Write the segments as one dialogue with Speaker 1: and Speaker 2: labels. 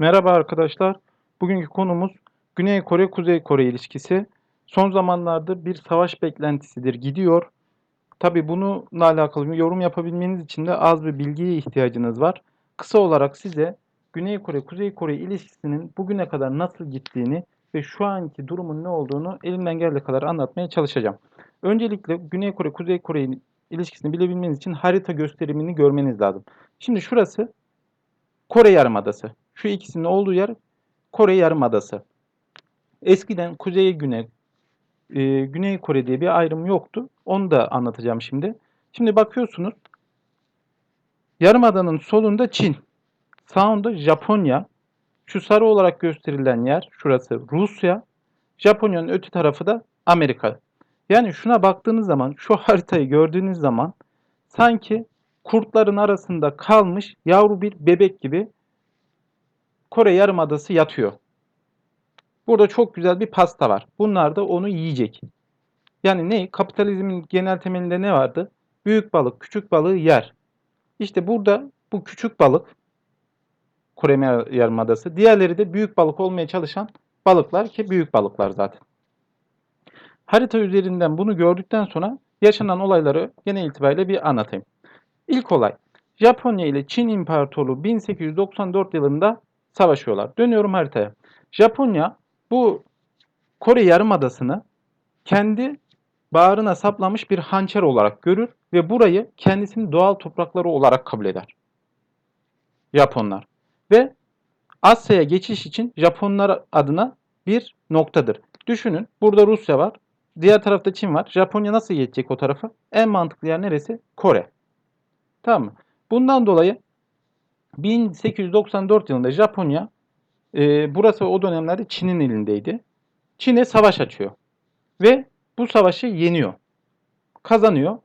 Speaker 1: Merhaba arkadaşlar. Bugünkü konumuz Güney Kore Kuzey Kore ilişkisi. Son zamanlarda bir savaş beklentisidir gidiyor. Tabi bununla alakalı bir yorum yapabilmeniz için de az bir bilgiye ihtiyacınız var. Kısa olarak size Güney Kore Kuzey Kore ilişkisinin bugüne kadar nasıl gittiğini ve şu anki durumun ne olduğunu elimden geldiği kadar anlatmaya çalışacağım. Öncelikle Güney Kore Kuzey Kore ilişkisini bilebilmeniz için harita gösterimini görmeniz lazım. Şimdi şurası Kore Yarımadası. Şu ikisinin olduğu yer Kore Yarımadası. Eskiden Kuzey Güney e, Güney Kore diye bir ayrım yoktu. Onu da anlatacağım şimdi. Şimdi bakıyorsunuz Yarımadanın solunda Çin, sağında Japonya, şu sarı olarak gösterilen yer şurası Rusya, Japonya'nın öte tarafı da Amerika. Yani şuna baktığınız zaman, şu haritayı gördüğünüz zaman sanki kurtların arasında kalmış yavru bir bebek gibi Kore Yarımadası yatıyor. Burada çok güzel bir pasta var. Bunlar da onu yiyecek. Yani ne? Kapitalizmin genel temelinde ne vardı? Büyük balık küçük balığı yer. İşte burada bu küçük balık Kore Yarımadası. Diğerleri de büyük balık olmaya çalışan balıklar ki büyük balıklar zaten. Harita üzerinden bunu gördükten sonra yaşanan olayları genel itibariyle bir anlatayım. İlk olay Japonya ile Çin İmparatorluğu 1894 yılında savaşıyorlar. Dönüyorum haritaya. Japonya bu Kore Yarımadası'nı kendi bağrına saplamış bir hançer olarak görür ve burayı kendisinin doğal toprakları olarak kabul eder. Japonlar. Ve Asya'ya geçiş için Japonlar adına bir noktadır. Düşünün burada Rusya var. Diğer tarafta Çin var. Japonya nasıl geçecek o tarafa? En mantıklı yer neresi? Kore. Tamam mı? Bundan dolayı 1894 yılında Japonya e, burası o dönemlerde Çin'in elindeydi. Çin'e savaş açıyor. Ve bu savaşı yeniyor. Kazanıyor.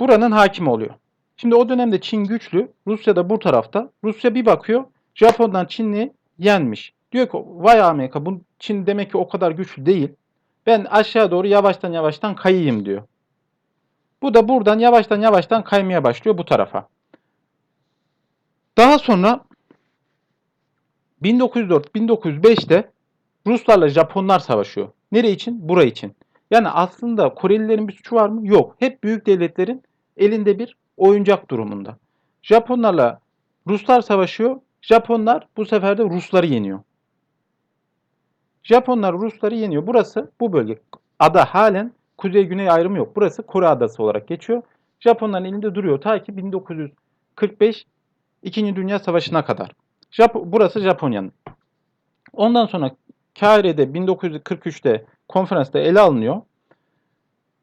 Speaker 1: Buranın hakimi oluyor. Şimdi o dönemde Çin güçlü. Rusya da bu tarafta. Rusya bir bakıyor. Japon'dan Çin'i yenmiş. Diyor ki vay Amerika bu Çin demek ki o kadar güçlü değil. Ben aşağı doğru yavaştan yavaştan kayayım diyor. Bu da buradan yavaştan yavaştan kaymaya başlıyor bu tarafa. Daha sonra 1904-1905'te Ruslarla Japonlar savaşıyor. Nere için? Burayı için. Yani aslında Korelilerin bir suçu var mı? Yok. Hep büyük devletlerin elinde bir oyuncak durumunda. Japonlarla Ruslar savaşıyor. Japonlar bu sefer de Rusları yeniyor. Japonlar Rusları yeniyor. Burası bu bölge. Ada halen kuzey-güney ayrımı yok. Burası Kore Adası olarak geçiyor. Japonların elinde duruyor ta ki 1945 İkinci Dünya Savaşı'na kadar. Jap burası Japonya'nın. Ondan sonra Kahire'de 1943'te konferansta ele alınıyor.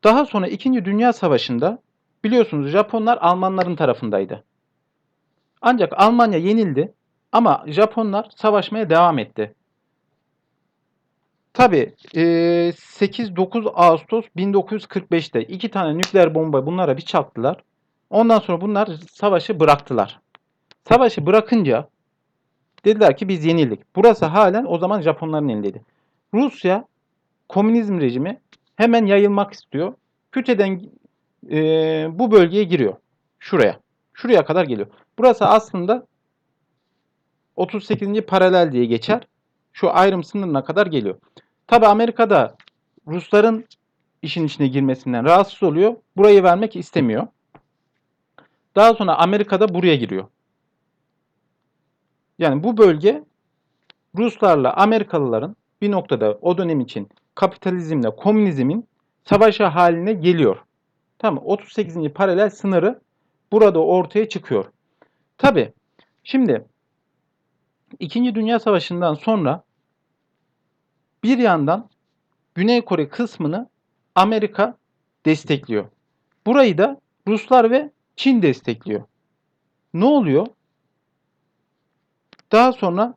Speaker 1: Daha sonra İkinci Dünya Savaşı'nda biliyorsunuz Japonlar Almanların tarafındaydı. Ancak Almanya yenildi ama Japonlar savaşmaya devam etti. Tabi 8-9 Ağustos 1945'te iki tane nükleer bomba bunlara bir çaktılar. Ondan sonra bunlar savaşı bıraktılar. Savaşı bırakınca dediler ki biz yenildik. Burası halen o zaman Japonların elindeydi. Rusya komünizm rejimi hemen yayılmak istiyor. Küçeden e, bu bölgeye giriyor. Şuraya. Şuraya kadar geliyor. Burası aslında 38. paralel diye geçer. Şu ayrım sınırına kadar geliyor. Tabi Amerika'da Rusların işin içine girmesinden rahatsız oluyor. Burayı vermek istemiyor. Daha sonra Amerika'da buraya giriyor. Yani bu bölge Ruslarla Amerikalıların bir noktada o dönem için kapitalizmle komünizmin savaşı haline geliyor. Tamam 38. paralel sınırı burada ortaya çıkıyor. Tabi şimdi İkinci Dünya Savaşı'ndan sonra bir yandan Güney Kore kısmını Amerika destekliyor. Burayı da Ruslar ve Çin destekliyor. Ne oluyor? Daha sonra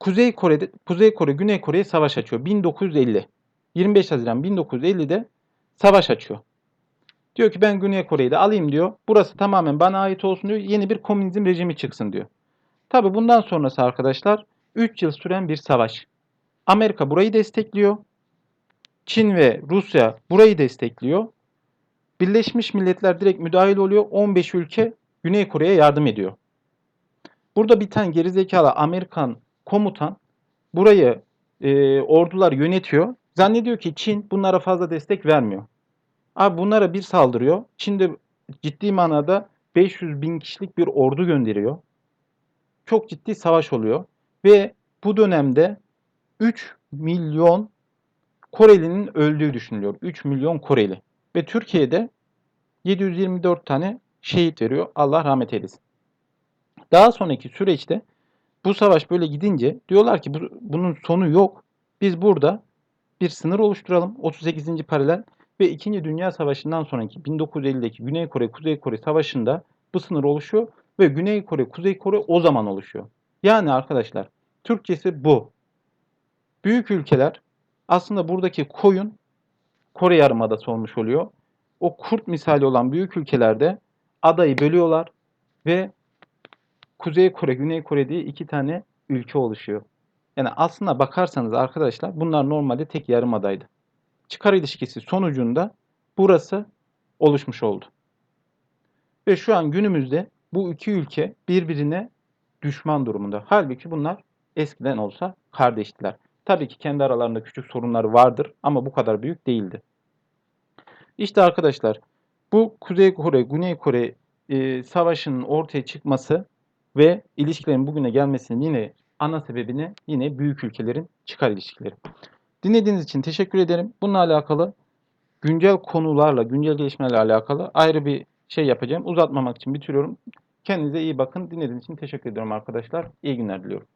Speaker 1: Kuzey Kore'de Kuzey Kore Güney Kore'ye savaş açıyor 1950. 25 Haziran 1950'de savaş açıyor. Diyor ki ben Güney Kore'yi de alayım diyor. Burası tamamen bana ait olsun diyor. Yeni bir komünizm rejimi çıksın diyor. Tabi bundan sonrası arkadaşlar 3 yıl süren bir savaş. Amerika burayı destekliyor. Çin ve Rusya burayı destekliyor. Birleşmiş Milletler direkt müdahil oluyor. 15 ülke Güney Kore'ye yardım ediyor. Burada bir tane gerizekalı Amerikan komutan burayı e, ordular yönetiyor. Zannediyor ki Çin bunlara fazla destek vermiyor. Abi bunlara bir saldırıyor. Çin de ciddi manada 500 bin kişilik bir ordu gönderiyor. Çok ciddi savaş oluyor. Ve bu dönemde 3 milyon Korelinin öldüğü düşünülüyor. 3 milyon Koreli. Ve Türkiye'de 724 tane şehit veriyor. Allah rahmet eylesin. Daha sonraki süreçte bu savaş böyle gidince diyorlar ki bu, bunun sonu yok. Biz burada bir sınır oluşturalım. 38. paralel ve 2. Dünya Savaşı'ndan sonraki 1950'deki Güney Kore Kuzey Kore Savaşı'nda bu sınır oluşuyor ve Güney Kore Kuzey Kore o zaman oluşuyor. Yani arkadaşlar Türkçesi bu. Büyük ülkeler aslında buradaki koyun Kore Yarımadası olmuş oluyor. O kurt misali olan büyük ülkelerde adayı bölüyorlar ve Kuzey Kore, Güney Kore diye iki tane ülke oluşuyor. Yani aslında bakarsanız arkadaşlar bunlar normalde tek yarımadaydı. Çıkar ilişkisi sonucunda burası oluşmuş oldu. Ve şu an günümüzde bu iki ülke birbirine düşman durumunda. Halbuki bunlar eskiden olsa kardeştiler. Tabii ki kendi aralarında küçük sorunlar vardır ama bu kadar büyük değildi. İşte arkadaşlar bu Kuzey Kore, Güney Kore e, savaşının ortaya çıkması ve ilişkilerin bugüne gelmesinin yine ana sebebini yine büyük ülkelerin çıkar ilişkileri. Dinlediğiniz için teşekkür ederim. Bununla alakalı güncel konularla, güncel gelişmelerle alakalı ayrı bir şey yapacağım. Uzatmamak için bitiriyorum. Kendinize iyi bakın. Dinlediğiniz için teşekkür ediyorum arkadaşlar. İyi günler diliyorum.